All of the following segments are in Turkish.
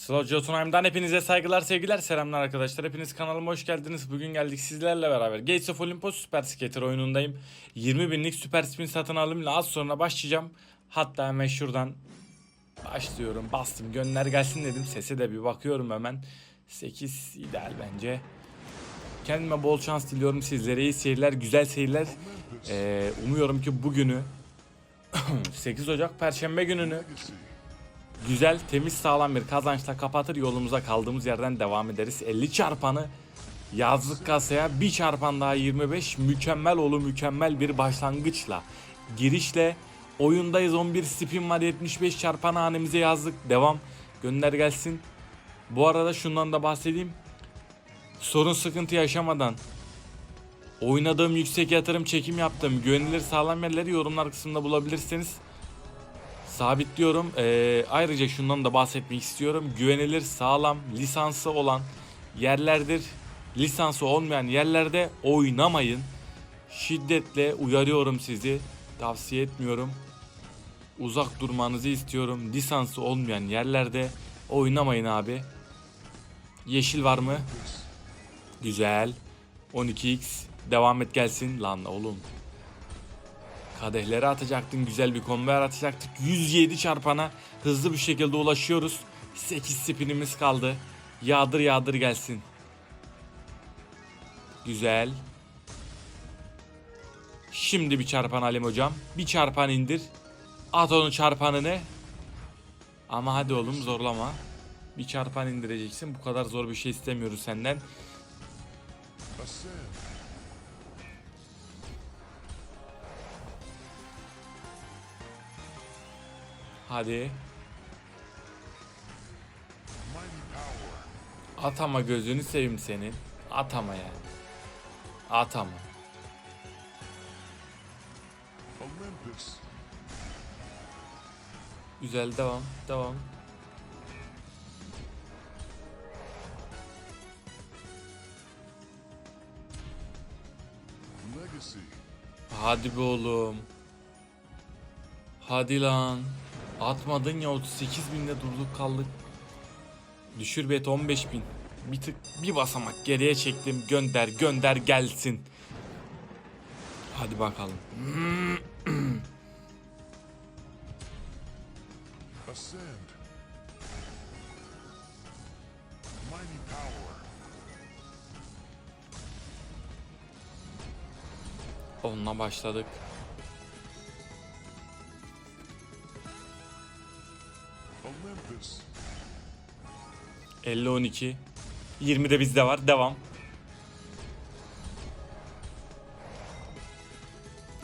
Slow Jotunheim'dan hepinize saygılar sevgiler selamlar arkadaşlar. Hepiniz kanalıma hoş geldiniz. Bugün geldik sizlerle beraber. Gates of Olympus Super Skater oyunundayım. 20 binlik Super Spin satın alımla az sonra başlayacağım. Hatta hemen şuradan başlıyorum. Bastım gönder gelsin dedim. Sese de bir bakıyorum hemen. 8 ideal bence. Kendime bol şans diliyorum sizlere. iyi seyirler, güzel seyirler. Ee, umuyorum ki bugünü 8 Ocak Perşembe gününü güzel, temiz, sağlam bir kazançla kapatır yolumuza kaldığımız yerden devam ederiz. 50 çarpanı yazlık kasaya bir çarpan daha 25 mükemmel olu mükemmel bir başlangıçla girişle oyundayız 11 spin var 75 çarpan hanemize yazdık devam gönder gelsin. Bu arada şundan da bahsedeyim. Sorun sıkıntı yaşamadan oynadığım yüksek yatırım çekim yaptığım güvenilir sağlam yerleri yorumlar kısmında bulabilirsiniz sabitliyorum. Ee, ayrıca şundan da bahsetmek istiyorum. Güvenilir, sağlam, lisansı olan yerlerdir. Lisansı olmayan yerlerde oynamayın. Şiddetle uyarıyorum sizi. Tavsiye etmiyorum. Uzak durmanızı istiyorum. Lisansı olmayan yerlerde oynamayın abi. Yeşil var mı? Güzel. 12x. Devam et gelsin. Lan oğlum. Kadehleri atacaktın. Güzel bir konver atacaktık. 107 çarpana hızlı bir şekilde ulaşıyoruz. 8 spinimiz kaldı. Yağdır yağdır gelsin. Güzel. Şimdi bir çarpan Halim hocam. Bir çarpan indir. At onu çarpanını. Ama hadi oğlum zorlama. Bir çarpan indireceksin. Bu kadar zor bir şey istemiyoruz senden. Hadi. Atama gözünü seveyim senin. Atama yani. Atama. Olympus. Güzel devam. Devam. Hadi be oğlum. Hadi lan. Atmadın ya 38 binde durduk kaldık. Düşür bet 15 bin. Bir tık bir basamak geriye çektim. Gönder gönder gelsin. Hadi bakalım. Onunla başladık. Olympus. 50-12. 20 de bizde var. Devam.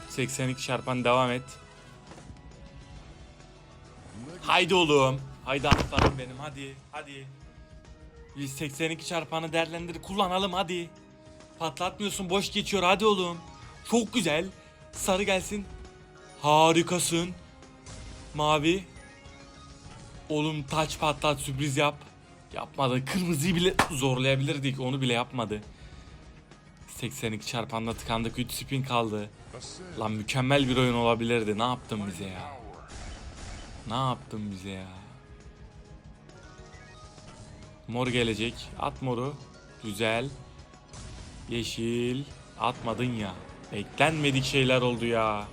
82 çarpan devam et. Haydi oğlum. Haydi aslanım benim hadi. Hadi. 182 çarpanı değerlendir kullanalım hadi. Patlatmıyorsun boş geçiyor hadi oğlum. Çok güzel. Sarı gelsin. Harikasın. Mavi. Oğlum taç patlat sürpriz yap. Yapmadı. Kırmızıyı bile zorlayabilirdik. Onu bile yapmadı. 82 çarpanla tıkandık. 3 spin kaldı. Lan mükemmel bir oyun olabilirdi. Ne yaptın bize ya? Ne yaptın bize ya? Mor gelecek. At moru. Güzel. Yeşil. Atmadın ya. Beklenmedik şeyler oldu ya.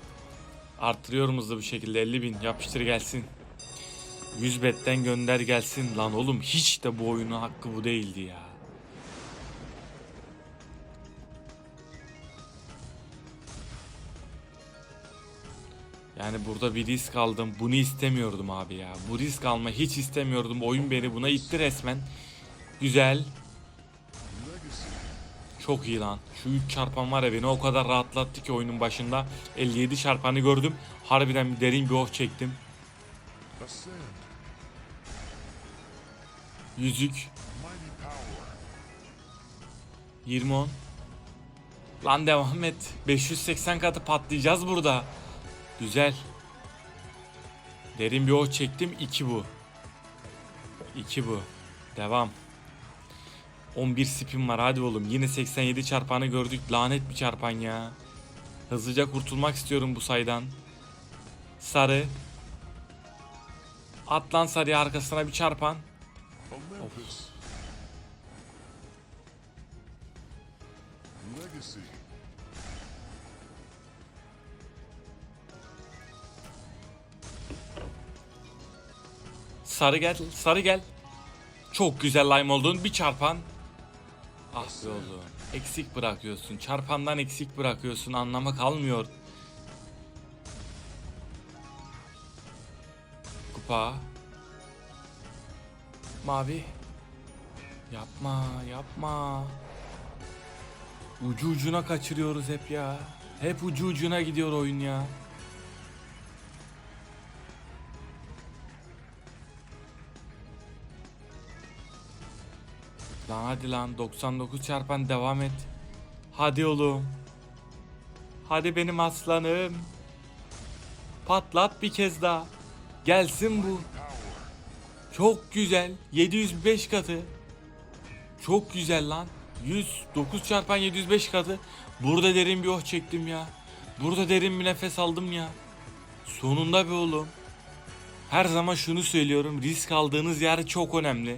Arttırıyorum hızlı bir şekilde 50 bin. Yapıştır gelsin. 100 betten gönder gelsin. Lan oğlum hiç de bu oyunun hakkı bu değildi ya. Yani burada bir risk aldım. Bunu istemiyordum abi ya. Bu risk alma hiç istemiyordum. Oyun beni buna itti resmen. Güzel. Çok iyi lan. Şu 3 çarpan var ya beni o kadar rahatlattı ki oyunun başında. 57 çarpanı gördüm. Harbiden bir derin bir oh çektim. Yüzük. Mighty power. 20 10. Lan devam et. 580 katı patlayacağız burada. Güzel. Derin bir oh çektim. 2 bu. 2 bu. Devam. 11 spin var hadi oğlum. Yine 87 çarpanı gördük. Lanet bir çarpan ya. Hızlıca kurtulmak istiyorum bu sayıdan. Sarı. Atlan sarıya arkasına bir çarpan. Olympus. Legacy. Sarı gel, sarı gel. Çok güzel lime oldun. Bir çarpan. Ah be oğlum. Eksik bırakıyorsun. Çarpandan eksik bırakıyorsun. Anlamı kalmıyor. Kupa. Mavi. Yapma, yapma. Ucu ucuna kaçırıyoruz hep ya. Hep ucu ucuna gidiyor oyun ya. Lan hadi lan 99 çarpan devam et. Hadi oğlum. Hadi benim aslanım. Patlat bir kez daha. Gelsin bu. Çok güzel. 705 katı. Çok güzel lan. 109 çarpan 705 katı. Burada derin bir oh çektim ya. Burada derin bir nefes aldım ya. Sonunda be oğlum. Her zaman şunu söylüyorum. Risk aldığınız yer çok önemli.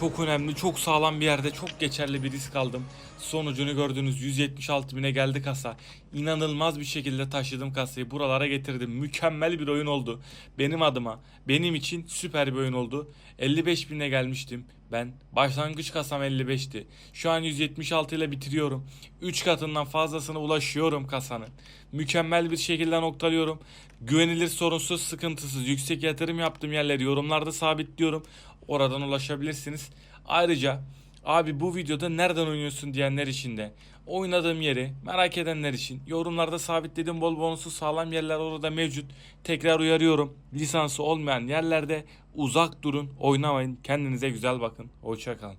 Çok önemli, çok sağlam bir yerde çok geçerli bir risk aldım. Sonucunu gördünüz 176 bine geldi kasa. İnanılmaz bir şekilde taşıdım kasayı buralara getirdim. Mükemmel bir oyun oldu. Benim adıma, benim için süper bir oyun oldu. 55 bine gelmiştim. Ben başlangıç kasam 55'ti. Şu an 176 ile bitiriyorum. 3 katından fazlasına ulaşıyorum kasanın. Mükemmel bir şekilde noktalıyorum. Güvenilir, sorunsuz, sıkıntısız, yüksek yatırım yaptığım yerleri yorumlarda sabitliyorum. Oradan ulaşabilirsiniz. Ayrıca abi bu videoda nereden oynuyorsun diyenler için de oynadığım yeri merak edenler için yorumlarda sabitlediğim bol bonuslu sağlam yerler orada mevcut. Tekrar uyarıyorum. Lisansı olmayan yerlerde uzak durun, oynamayın. Kendinize güzel bakın. Hoşça kalın.